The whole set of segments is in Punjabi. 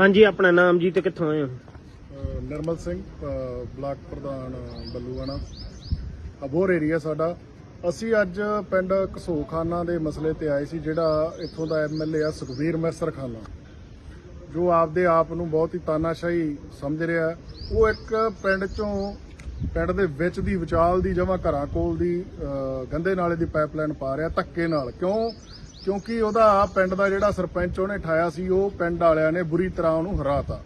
ਹਾਂਜੀ ਆਪਣਾ ਨਾਮ ਜੀ ਤੇ ਕਿੱਥੋਂ ਆਏ ਹੋ? ਅਹ ਨਿਰਮਲ ਸਿੰਘ ਅਹ ਬਲਾਕ ਪ੍ਰਧਾਨ ਬੱਲੂਆਣਾ। ਅਬੋਰ ਏਰੀਆ ਸਾਡਾ। ਅਸੀਂ ਅੱਜ ਪਿੰਡ ਕਸੋਖਾਨਾ ਦੇ ਮਸਲੇ ਤੇ ਆਏ ਸੀ ਜਿਹੜਾ ਇੱਥੋਂ ਦਾ ਐਮਐਲਏ ਆ ਸੁਖਵੀਰ ਮੈਸਰ ਖਾਨਾ। ਜੋ ਆਪਦੇ ਆਪ ਨੂੰ ਬਹੁਤ ਹੀ ਤਾਨਾਸ਼ਾਹੀ ਸਮਝ ਰਿਹਾ ਉਹ ਇੱਕ ਪਿੰਡ ਚੋਂ ਪਿੰਡ ਦੇ ਵਿੱਚ ਦੀ ਵਿਚਾਲ ਦੀ ਜਮਾ ਘਰਾਂ ਕੋਲ ਦੀ ਅਹ, ਗੰਦੇ ਨਾਲੇ ਦੀ ਪਾਈਪਲਾਈਨ ਪਾ ਰਿਹਾ ਧੱਕੇ ਨਾਲ। ਕਿਉਂ? ਕਿਉਂਕਿ ਉਹਦਾ ਪਿੰਡ ਦਾ ਜਿਹੜਾ ਸਰਪੰਚ ਉਹਨੇ ਠਾਇਆ ਸੀ, ਉਹ ਪਿੰਡ ਵਾਲਿਆਂ ਨੇ ਬੁਰੀ ਤਰ੍ਹਾਂ ਉਹਨੂੰ ਹਰਾਤਾ।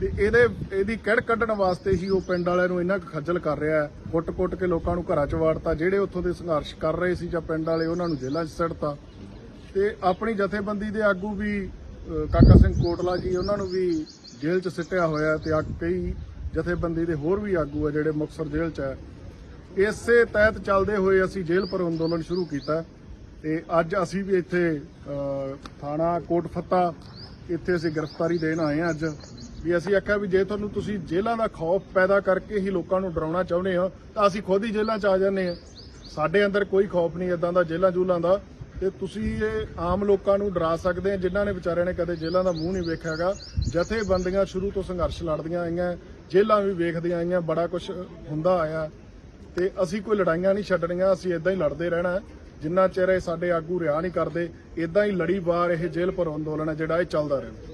ਤੇ ਇਹਦੇ, ਇਹਦੀ ਕਿੜ ਕੱਢਣ ਵਾਸਤੇ ਹੀ ਉਹ ਪਿੰਡ ਵਾਲਿਆਂ ਨੂੰ ਇੰਨਾ ਕੁ ਖੱਜਲ ਕਰ ਰਿਹਾ ਕੁੱਟ-ਕੁੱਟ ਕੇ ਲੋਕਾਂ ਨੂੰ ਘਰਾਂ 'ਚ ਵਾੜਤਾ, ਜਿਹੜੇ ਉੱਥੋਂ ਦੇ ਸੰਘਰਸ਼ ਕਰ ਰਹੇ ਸੀ ਜਾਂ ਪਿੰਡ ਵਾਲੇ, ਉਹਨਾਂ ਨੂੰ ਜੇਲ੍ਹਾਂ 'ਚ ਸੱਟਤਾ। ਤੇ ਆਪਣੀ ਜਥੇਬੰਦੀ ਦੇ ਆਗੂ ਵੀ ਕਾਕਾ ਸਿੰਘ ਕੋਟਲਾ ਜੀ, ਉਹਨਾਂ ਨੂੰ ਵੀ ਜੇਲ੍ਹ 'ਚ ਸਿੱਟਿਆ ਹੋਇਆ ਤੇ ਆ ਕਈ ਜਥੇਬੰਦੀ ਦੇ ਹੋਰ ਵੀ ਆਗੂ ਆ ਜਿਹੜੇ ਮੁਕਤਸਰ ਜੇਲ੍ਹ 'ਚ ਹੈ। ਇਸੇ ਤਹਿਤ ਚੱਲਦੇ ਹੋਏ ਅਸੀਂ ਜੇਲ੍ਹ ਪਰ ਅੰਦੋਲਨ ਸ਼ੁਰੂ ਕੀਤਾ ਤੇ ਅੱਜ ਅਸੀਂ ਵੀ ਇੱਥੇ ਥਾਣਾ ਕੋਟ ਫੱਤਾ, ਇੱਥੇ ਅਸੀਂ ਗ੍ਰਿਫਤਾਰੀ ਦੇਣ ਆਏ ਹਾਂ ਅੱਜ। ਵੀ ਅਸੀਂ ਆਖਿਆ ਵੀ ਜੇ ਤੁਹਾਨੂੰ ਤੁਸੀਂ ਜੇਲ੍ਹਾਂ ਦਾ ਖੌਫ ਪੈਦਾ ਕਰਕੇ ਹੀ ਲੋਕਾਂ ਨੂੰ ਡਰਾਉਣਾ ਚਾਹੁੰਦੇ ਹੋ, ਤਾਂ ਅਸੀਂ ਖੁਦ ਹੀ ਜੇਲ੍ਹਾਂ 'ਚ ਆ ਜਾਂਦੇ ਹਾਂ। ਸਾਡੇ ਅੰਦਰ ਕੋਈ ਖੌਫ ਨਹੀਂ ਇਦਾਂ ਦਾ ਜੇਲ੍ਹਾਂ ਜੂਲਾਂ ਦਾ। ਤੇ ਤੁਸੀਂ ਇਹ ਆਮ ਲੋਕਾਂ ਨੂੰ ਡਰਾ ਸਕਦੇ ਆ ਜਿਨ੍ਹਾਂ ਨੇ ਵਿਚਾਰਿਆਂ ਨੇ ਕਦੇ ਜੇਲ੍ਹਾਂ ਦਾ ਮੂੰਹ ਨਹੀਂ ਵੇਖਿਆਗਾ ਜਥੇਬੰਦੀਆਂ ਸ਼ੁਰੂ ਤੋਂ ਸੰਘਰਸ਼ ਲੜਦੀਆਂ ਆਈਆਂ, ਜੇਲ੍ਹਾਂ ਵੀ ਵੇਖਦੀਆਂ ਆਈਆਂ, ਬੜਾ ਕੁਝ ਹੁੰਦਾ ਆਇਆ। ਤੇ ਅਸੀਂ ਕੋਈ ਲੜਾਈਆਂ ਨਹੀਂ ਛੱਡਣੀਆਂ, ਅਸੀਂ ਇਦਾਂ ਹੀ ਲੜਦੇ ਰਹਿਣਾ। ਜਿੰਨਾ ਚਿਰ ਇਹ ਸਾਡੇ ਆਗੂ ਰਿਹਾ ਨਹੀਂ ਕਰਦੇ ਇਦਾਂ ਹੀ ਲੜੀ ਬਾਰ ਇਹ ਜੇਲ੍ਹ ਪਰ ਅੰਦੋਲਨ ਹੈ ਜਿਹੜਾ ਇਹ ਚੱਲਦਾ ਰਹਿਣਾ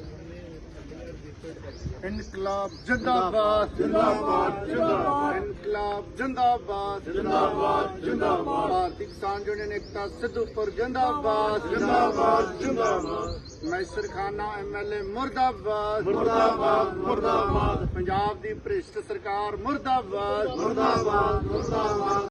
ਇਨਕਲਾਬ ਜਿੰਦਾਬਾਦ ਜਿੰਦਾਬਾਦ ਜਿੰਦਾਬਾਦ। ਇਨਕਲਾਬ ਜਿੰਦਾਬਾਦ ਜਿੰਦਾਬਾਦ ਜਿੰਦਾਬਾਦ। ਭਾਰਤੀ ਕਿਸਾਨ ਯੂਨੀਅਨ ਏਕਤਾ ਸਿੱਧੂਪੁਰ ਜਿੰਦਾਬਾਦ ਜਿੰਦਾਬਾਦ ਜਿੰਦਾਬਾਦ। ਮੈਸਰ ਖਾਨਾ ਐਮਐਲਏ ਮੁਰਦਾਬਾਦ। ਮੁਰਦਾਬਾਦ ਮੁਰਦਾਬਾਦ। ਪੰਜਾਬ ਦੀ ਭ੍ਰਿਸ਼ਟ ਸਰਕਾਰ ਮੁਰਦਾਬਾਦ। ਮੁਰਦਾਬਾਦ ਮੁਰਦਾਬਾਦ।